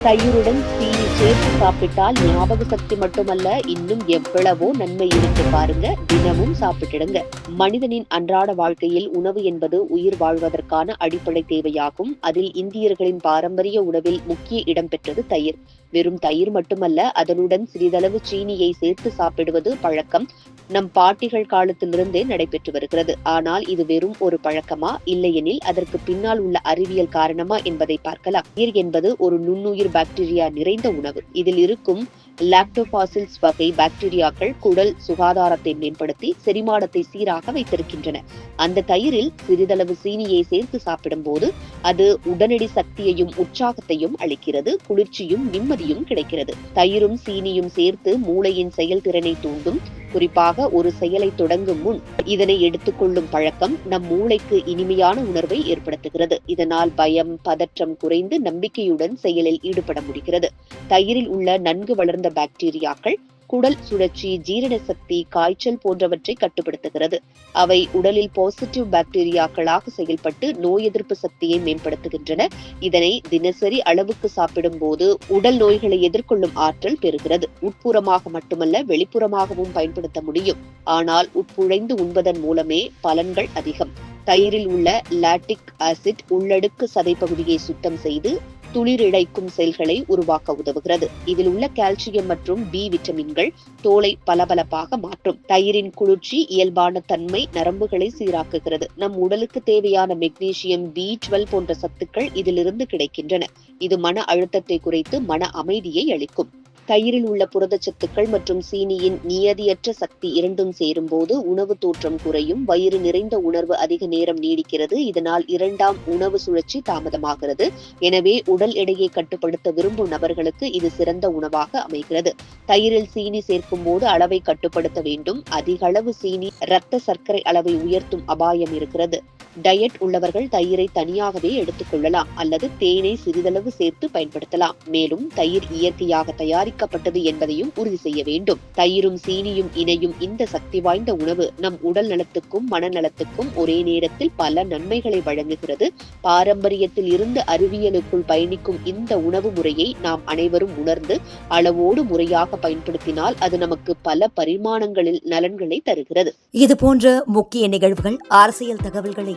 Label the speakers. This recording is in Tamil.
Speaker 1: தயிருடன் சீனி சேர்த்து சாப்பிட்டால் ஞாபக சக்தி மட்டுமல்ல இன்னும் எவ்வளவோ நன்மை இருக்கு பாருங்க. தினமும் சாப்பிட்டுடுங்க. மனிதனின் அன்றாட வாழ்க்கையில் உணவு என்பது உயிர் வாழ்வதற்கான அடிப்படை தேவையாகும். அதில் இந்தியர்களின் பாரம்பரிய உணவில் முக்கிய இடம் பெற்றது தயிர். வெறும் தயிர் மட்டுமல்ல அதனுடன் சிறிதளவு சீனியை சேர்த்து சாப்பிடுவது பழக்கம் நம் பாட்டிகள் காலத்திலிருந்தே நடைபெற்று வருகிறது. ஆனால் இது வெறும் ஒரு பழக்கமா? இல்லையெனில் அதற்கு பின்னால் உள்ள அறிவியல் காரணமா என்பதை பார்க்கலாம். தயிர் என்பது ஒரு நுண்ணுயிர் பாக்டீரியா நிறைந்த உணவு. இதில் இருக்கும் லாக்டோபாசில்ஸ் வகை பாக்டீரியாக்கள் குடல் சுகாதாரத்தை மேம்படுத்தி செரிமானத்தை சீராக வைத்திருக்கின்றன. அந்த தயிரில் சிறிதளவு சீனியை சேர்த்து சாப்பிடும்போது அது உடனடி சக்தியையும் உற்சாகத்தையும் அளிக்கிறது குளிர்ச்சியும் நிம்மதியும் கிடைக்கிறது. தயிரும் சீனியும் சேர்த்து மூளையின் செயல்திறனை தூண்டும் குறிப்பாக ஒரு செயலை தொடங்கும் முன் இதனை எடுத்துக்கொள்ளும் பழக்கம் நம் மூளைக்கு இனிமையான உணர்வை ஏற்படுத்துகிறது. இதனால் பயம் பதற்றம் குறைந்து நம்பிக்கையுடன் செயலில் ஈடுபட முடிகிறது. தயிரில் உள்ள நன்கு வளர்ந்த பாக்டீரியாக்கள் குடல் சுழற்சி ஜீரண சக்தி காய்ச்சல் போன்றவற்றை கட்டுப்படுத்துகிறது. அவை உடலில் பாசிட்டிவ் பாக்டீரியாக்களாக செயல்பட்டு நோய் எதிர்ப்பு சக்தியை மேம்படுத்துகின்றன. இதனை தினசரி அளவுக்கு சாப்பிடும் போது உடல் நோய்களை எதிர்கொள்ளும் ஆற்றல் பெறுகிறது. உட்புறமாக மட்டுமல்ல வெளிப்புறமாகவும் பயன்படுத்த முடியும். ஆனால் உட்புழைந்து உண்பதன் மூலமே பலன்கள் அதிகம். தயிரில் உள்ள லாட்டிக் ஆசிட் உள்ளடுக்கு சதைப்பகுதியை சுத்தம் செய்து துளிரிழைக்கும் செல்களை உருவாக்க உதவுகிறது. இதில் உள்ள கால்சியம் மற்றும் பி விட்டமின்கள் தோலை பளபளப்பாக மாற்றும். தயிரின் குளிர்ச்சி இயல்பான தன்மை நரம்புகளை சீராக்குகிறது. நம் உடலுக்கு தேவையான மெக்னீசியம் பி டுவெல் போன்ற சத்துக்கள் இதிலிருந்து கிடைக்கின்றன. இது மன அழுத்தத்தை குறைத்து மன அமைதியை அளிக்கும். தயிரில் உள்ள புரதச்சத்துக்கள் மற்றும் சீனியின் நியதியற்ற சக்தி இரண்டும் சேரும்போது உணவு தோற்றம் குறையும். வயிறு நிறைந்த உணர்வு அதிக நேரம் நீடிக்கிறது. இதனால் இரண்டாம் உணவு சுழற்சி தாமதமாகிறது. எனவே உடல் எடையை கட்டுப்படுத்த விரும்பும் நபர்களுக்கு இது சிறந்த உணவாக அமைகிறது. தயிரில் சீனி சேர்க்கும் போது அளவை கட்டுப்படுத்த வேண்டும். அதிக அளவு சீனி இரத்த சர்க்கரை அளவை உயர்த்தும் அபாயம் இருக்கிறது. டயட் உள்ளவர்கள் தயிரை தனியாகவே எடுத்துக்கொள்ளலாம் அல்லது தேனை சிறிதளவு சேர்த்து பயன்படுத்தலாம். மேலும் தயிர் இயற்கையாக தயாரிக்கப்பட்டது என்பதையும் உறுதி செய்ய வேண்டும். தயிரும் சீனியும் இணையும் இந்த சக்தி வாய்ந்த உணவு நம் உடல் நலத்துக்கும் மனநலத்துக்கும் ஒரே நேரத்தில் பல நன்மைகளை வழங்குகிறது. பாரம்பரியத்தில் இருந்து அறிவியலுக்குள் பயணிக்கும் இந்த உணவு முறையை நாம் அனைவரும் உணர்ந்து அளவோடு முறையாக பயன்படுத்தினால் அது நமக்கு பல பரிமாணங்களில் நலன்களை தருகிறது.
Speaker 2: இது போன்ற முக்கிய நிகழ்வுகள் அரசியல் தகவல்களை